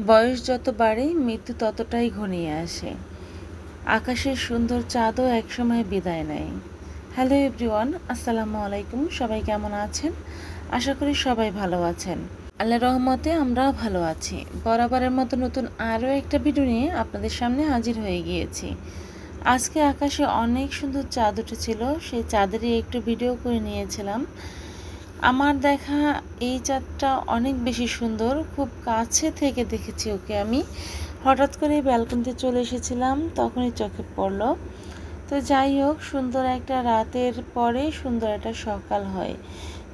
বয়স যত বাড়ে, মৃত্যু ততটাই ঘনিয়ে আসে। আকাশের সুন্দর চাঁদও একসময় বিদায় নেয়। হ্যালো এভরিওয়ান, আসসালামু আলাইকুম। সবাই কেমন আছেন? আশা করি সবাই ভালো আছেন। আল্লাহ রহমতে আমরাও ভালো আছি। বরাবরের মতো নতুন আরও একটা ভিডিও নিয়ে আপনাদের সামনে হাজির হয়ে গিয়েছি। আজকে আকাশে অনেক সুন্দর চাঁদ উঠেছিল। সেই চাঁদেরই একটু ভিডিও করে নিয়েছিলাম। আমার দেখা এই চাঁদটা অনেক বেশি সুন্দর। খুব কাছে থেকে দেখেছি ওকে আমি। হঠাৎ করে ব্যালকনিতে চলে এসেছিলাম, তখনই চোখে পড়ল। তো যাই হোক, সুন্দর একটা রাতের পরে সুন্দর একটা সকাল হয়,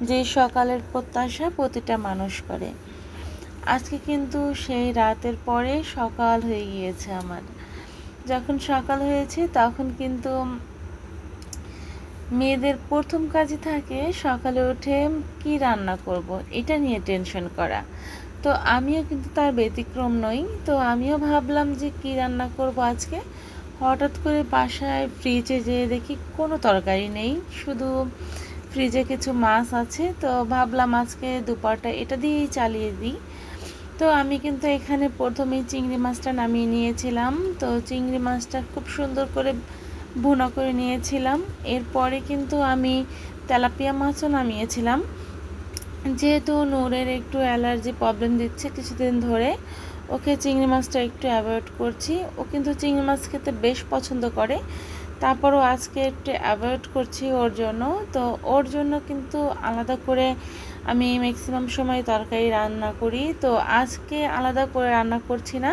যে সকালের প্রত্যাশা প্রতিটা মানুষ করে। আজকে কিন্তু সেই রাতের পরে সকাল হয়ে গিয়েছে আমার। যখন সকাল হয়েছে, তখন কিন্তু মেয়েদের প্রথম কাজই থাকে সকালে উঠে কি রান্না করব, এটা নিয়ে টেনশন করা। তো আমিও কিন্তু তার ব্যতিক্রম নই, তো আমিও ভাবলাম যে কি রান্না করব আজকে। হঠাৎ করে বাসায় ফ্রিজে যেয়ে দেখি কোনো তরকারি নেই, শুধু ফ্রিজে কিছু মাছ আছে, তো ভাবলাম আজকে দুপুরটা এটা দিয়েই চালিয়ে দিই। তো আমি কিন্তু এখানে প্রথমেই চিংড়ি মাছটা নামিয়ে নিয়েছিলাম, তো চিংড়ি মাছটা খুব সুন্দর করে ভুনা করে নিয়েছিলাম। এরপরে কিন্তু আমি তেলাপিয়া মাছও নামিয়েছিলাম। যেহেতু নূরের একটু অ্যালার্জি প্রবলেম দিচ্ছে কিছুদিন ধরে, ওকে চিংড়ি মাছটা একটু অ্যাভয়েড করছি। ও কিন্তু চিংড়ি মাছ খেতে বেশ পছন্দ করে। তারপরও আজকে একটু অ্যাভয়েড করছি ওর জন্য। তো ওর জন্য কিন্তু আলাদা করে আমি ম্যাক্সিমাম সময় তরকারি রান্না করি। তো আজকে আলাদা করে রান্না করছি না।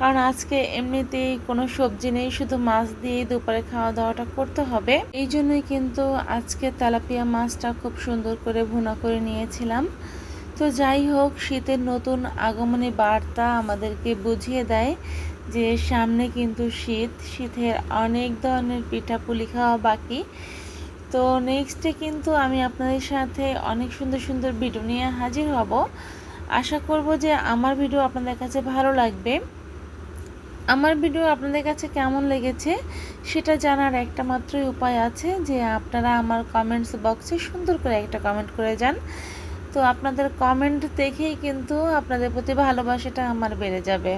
কারণ আজকে এমনিতেই কোনো সবজি নেই, শুধু মাছ দিয়ে দুপুরে খাওয়া দাওয়াটা করতে হবে। এই জন্যই কিন্তু আজকে তেলাপিয়া মাছটা খুব সুন্দর করে ভুনা করে নিয়েছিলাম। তো যাই হোক, শীতের নতুন আগমনী বার্তা আমাদেরকে বুঝিয়ে দেয় যে সামনে কিন্তু শীত, শীতের অনেক ধরনের পিঠাপুলি খাওয়া বাকি। তো নেক্সটে কিন্তু আমি আপনাদের সাথে অনেক সুন্দর সুন্দর ভিডিও নিয়ে হাজির হব। আশা করব যে আমার ভিডিও আপনাদের কাছে ভালো লাগবে। আমার ভিডিও আপনাদের কাছে কেমন লেগেছে সেটা জানার একটা মাত্রই উপায় আছে যে আপনারা আমার কমেন্টস বক্সে সুন্দর করে একটা কমেন্ট করে যান। তো আপনাদের কমেন্ট দেখেই কিন্তু আপনাদের প্রতি ভালোবাসাটা আমার বেড়ে যাবে।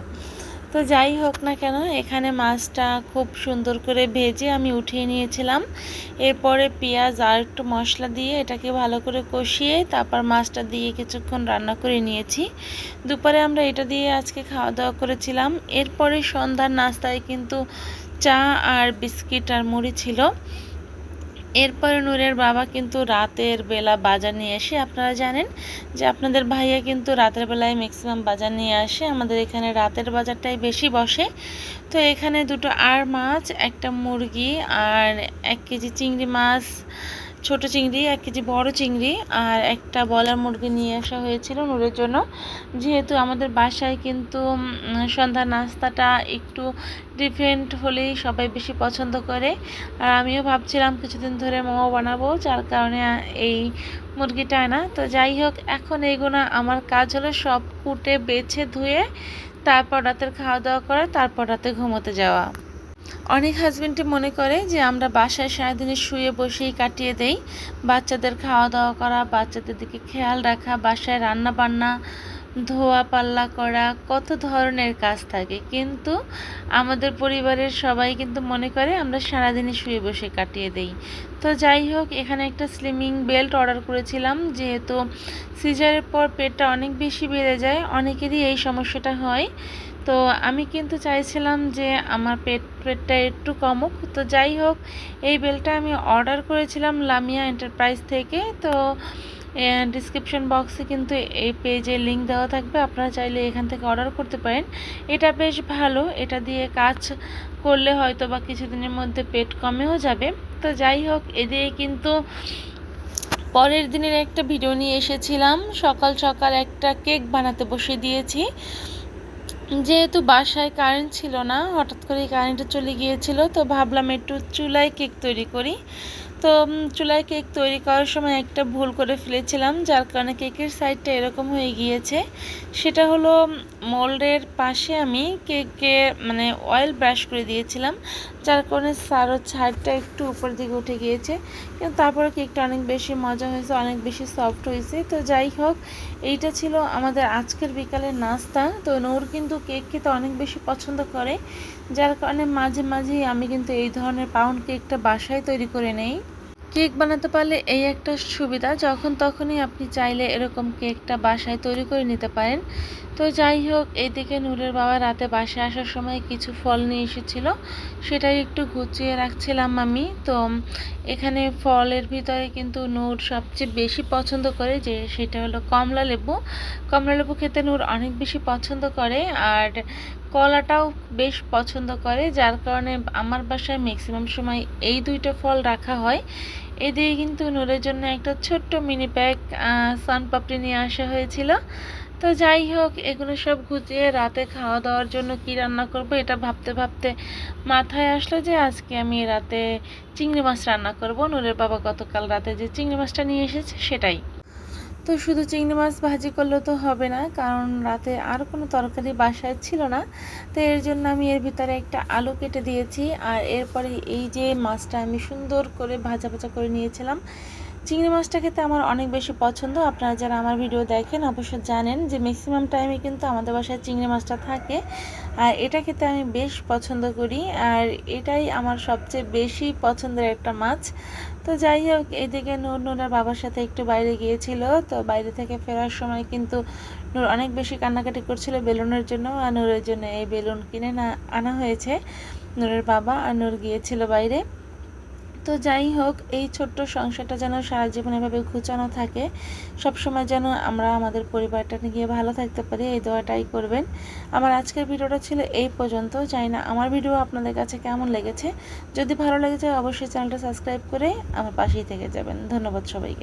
তো যাই হোক না কেন, এখানে মাছটা খুব সুন্দর করে ভেজে আমি উঠিয়ে নিয়েছিলাম। এরপরে পেঁয়াজ আর একটু মশলা দিয়ে এটাকে ভালো করে কষিয়ে তারপর মাছটা দিয়ে কিছুক্ষণ রান্না করে নিয়েছি। দুপুরে আমরা এটা দিয়ে আজকে খাওয়া দাওয়া করেছিলাম। এরপরে সন্ধ্যার নাস্তায় কিন্তু চা আর বিস্কিট আর মুড়ি ছিল। এরপরে নূরের বাবা কিন্তু রাতের বেলা বাজার নিয়ে আসে আপনারা জানেন যে আপনাদের ভাইয়া কিন্তু রাতের বেলায় ম্যাক্সিমাম বাজার নিয়ে আসে। আমাদের এখানে রাতের বাজারটাই বেশি বসে। তো এখানে দুটো আর মাছ, একটা মুরগি আর এক কেজি চিংড়ি মাছ ছোট চিংড়ি, এক কেজি বড় চিংড়ি আর একটা বলার মুরগি নিয়ে আসা হয়েছিল নূরের জন্য। যেহেতু আমাদের বাসায় কিন্তু সন্ধ্যা নাস্তাটা একটু ডিফারেন্ট হলেই সবাই বেশি পছন্দ করে। আর আমিও ভাবছিলাম কিছুদিন ধরে মোমো বানাবো, যার কারণে এই মুরগিটা আনা তো যাই হোক, এখন এইগুলো আমার কাজ হলো সব কুটে, বেছে, ধুয়ে, তারপর রাতের খাওয়া দাওয়া করা, তারপর রাতে ঘুমোতে যাওয়া। অনেক হাজব্যান্ডই মনে করে যে আমরা বাসায় সারাদিনে শুয়ে বসেই কাটিয়ে দেই। বাচ্চাদের খাওয়া দাওয়া করা, বাচ্চাদের দিকে খেয়াল রাখা, বাসায় রান্না বান্না ধোয়া পাল্লা করা, কত ধরনের কাজ থাকে। কিন্তু আমাদের পরিবারের সবাই কিন্তু মনে করে আমরা সারাদিনে শুয়ে বসে কাটিয়ে দেই। তো যাই হোক, এখানে একটা স্লিমিং বেল্ট অর্ডার করেছিলাম। যেহেতু সিজারের পর পেটটা অনেক বেশি বেড়ে যায়, অনেকেরই এই সমস্যাটা হয়। তো আমি কিন্তু চাইছিলাম যে আমার পেট, পেটটা একটু কমুক। তো যাই হোক, এই বেলটা আমি অর্ডার করেছিলাম লামিয়া এন্টারপ্রাইজ থেকে। তো ডিসক্রিপশন বক্সে কিন্তু এই পেজে লিঙ্ক দেওয়া থাকবে। আপনারা চাইলে এখান থেকে অর্ডার করতে পারেন। এটা বেশ ভালো। এটা দিয়ে কাজ করলে হয়তো বা কিছুদিনের মধ্যে পেট কমেও যাবে। তো যাই হোক, এ দিয়ে কিন্তু পরের দিনের একটা ভিডিও নিয়ে এসেছিলাম। সকাল সকাল একটা কেক বানাতে বসে দিয়েছি। যেহেতু বাসায় কারেন্ট ছিল না, হঠাৎ করে কারেন্টটা চলে গিয়েছিল, তো ভাবলাম একটু চুলায় কেক তৈরি করি। তো চুলায় কেক তৈরি করার সময় একটা ভুল করে ফেলেছিলাম, যার কারণে কেকের সাইডটা এরকম হয়ে গিয়েছে। সেটা হলো মোল্ডের পাশে আমি কেকে মানে অয়েল ব্রাশ করে দিয়েছিলাম, যার কারণে সারো ছাড়টা একটু উপর দিকে উঠে গিয়েছে। কিন্তু তারপরে কেকটা অনেক বেশি মজা হয়েছে, অনেক বেশি সফট হয়েছে। তো যাই হোক, এইটা ছিল আমাদের আজকের বিকালের নাস্তা। তো নূর কিন্তু কেক খেতে অনেক বেশি পছন্দ করে, যার কারণে মাঝে মাঝেই আমি কিন্তু এই ধরনের পাউন্ড কেকটা বাসায় তৈরি করে নেই। কেক বানাতে পারলে এই একটা সুবিধা, যখন তখনই আপনি চাইলে এরকম কেকটা বাসায় তৈরি করে নিতে পারেন। তো যাই হোক এইদিকে নূরের বাবা রাতে বাসায় আসার সময় কিছু ফল নিয়ে এসেছিল, সেটাই একটু গুছিয়ে রাখছিলাম আমি। তো এখানে ফলের ভিতরে কিন্তু নূর সবচেয়ে বেশি পছন্দ করে, যে সেটা হলো কমলা লেবু। কমলা লেবু খেতে নূর অনেক বেশি পছন্দ করে, আর কলাটাও বেশ পছন্দ করে, যার কারণে আমার বাসায় ম্যাক্সিমাম সময় এই দুইটা ফল রাখা হয়। এদিকে কিন্তু নূরের জন্য একটা ছোট্ট মিনি প্যাক সানপাপড়ি নিয়ে আসা হয়েছিল। তো যাই হোক, এগুলো সব গুছিয়ে রাতে খাওয়া দাওয়ার জন্য কি রান্না করব এটা ভাবতে ভাবতে মাথায় আসলো যে আজকে আমি রাতে চিংড়ি মাছ রান্না করব। নূরের বাবা গতকাল রাতে যে চিংড়ি মাছটা নিয়ে এসেছে সেটাই। তো শুধু চিংড়ি মাছ ভাজি করলে তো হবে না, কারণ রাতে আর কোনো তরকারি বাসায় ছিল না। তো এর জন্য আমি এর ভিতরে একটা আলু কেটে দিয়েছি, আর এরপরে এই যে মাছটা আমি সুন্দর করে ভাজা ভাজা করে নিয়েছিলাম চিংড়ি মাছটা খেতে আমার অনেক বেশি পছন্দ। আপনারা যারা আমার ভিডিও দেখেন অবশ্য জানেন যে ম্যাক্সিমাম টাইমে কিন্তু আমাদের বাসায় চিংড়ি মাছটা থাকে। আর এটা খেতে আমি বেশ পছন্দ করি। আর এটাই আমার সবচেয়ে বেশি পছন্দের একটা মাছ। তো যাই হোক, এদিকে নূর নূরার বাবার সাথে একটু বাইরে গিয়েছিল। তো বাইরে থেকে ফেরার সময় কিন্তু নূর অনেক বেশি কান্নাকাটি করছিল বেলুনের জন্য। আর নূরের জন্য এই বেলুন কিনে না আনা হয়েছে। নূরের বাবা আর নূর গিয়েছিল বাইরে। তো যাই হোক, এই ছোট্ট সংসারটা যেন সারা জীবন এভাবে ঘুচানো থাকে। সবসময় যেন আমরা আমাদের পরিবারটা নিয়ে ভালো থাকতে পারি, এই দোয়াটাই করবেন। আমার আজকের ভিডিওটা ছিল এই পর্যন্ত। জানি না আমার ভিডিও আপনাদের কাছে কেমন লেগেছে। যদি ভালো লেগে যায়, অবশ্যই চ্যানেলটা সাবস্ক্রাইব করে আমার পাশেই থেকে যাবেন। ধন্যবাদ সবাইকে।